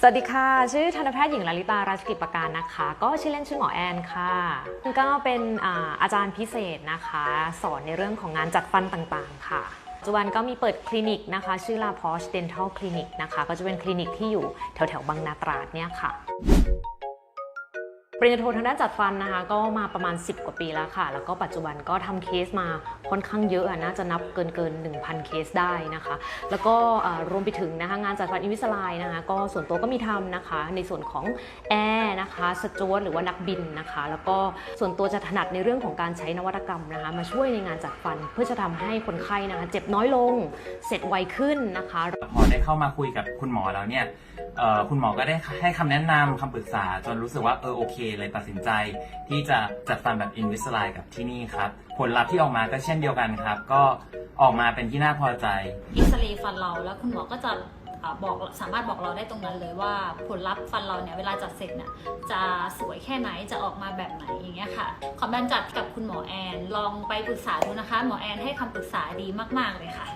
สวัสดีค่ะ ชื่อทันตแพทย์หญิงลลิตาราชกิจประการนะคะ ก็ชื่อเล่นชื่อหมอแอนค่ะ ก็เป็นอาอาจารย์พิเศษนะคะ สอนในเรื่องของงานจัดฟันต่างๆ ค่ะปัจจุบันก็มีเปิดคลินิกนะคะ ชื่อลาพอชเดนทัลคลินิกนะคะ ก็จะเป็นคลินิกที่อยู่แถวๆบางนาตราดเนี่ยค่ะ ปริญญาโททางด้านจัดฟันนะคะ ก็มาประมาณ 10 กว่าปีแล้วค่ะ แล้วก็ปัจจุบันก็ทำเคสมาค่อนข้างเยอะอะน่าจะนับเกินเกิน 1,000 เคสได้นะคะ แล้วก็รวมไปถึงนะคะงานจัดฟันอินวิสไลนะคะ ก็ส่วนตัวก็มีทำนะคะ ในส่วนของแอร์นะคะสจวตหรือว่านักบินนะคะ แล้วก็ส่วนตัวจะถนัดในเรื่องของการใช้นวัตกรรมนะคะ มาช่วยในงานจัดฟันเพื่อจะทำให้คนไข้นะคะ เจ็บน้อยลงเสร็จไวขึ้นนะคะพอได้เข้ามาคุยกับคุณหมอแล้วเนี่ยคุณหมอก็ได้ให้คำแนะนำคำปรึกษาจนรู้สึกว่าเออโอเคเลยตัดสินใจ ที่จะจัดฟันแบบ Invisalign กับที่นี่ครับ ผลลัพธ์ที่ออกมาก็เช่นเดียวกันครับ ก็ออกมาเป็นที่น่าพอใจ เอ็กซเรย์ฟันเราแล้วคุณหมอก็จะอ่าบอกสามารถบอกเราได้ตรงนั้นเลยว่าผลลัพธ์ฟันเราเนี่ยเวลาจัดเสร็จเนี่ยจะสวยแค่ไหนจะออกมาแบบไหนอย่างเงี้ยค่ะขอแบนจัดกับคุณหมอแอน ลองไปปรึกษาดูนะคะ หมอแอนให้คำปรึกษาดีมาก ๆ เลยค่ะ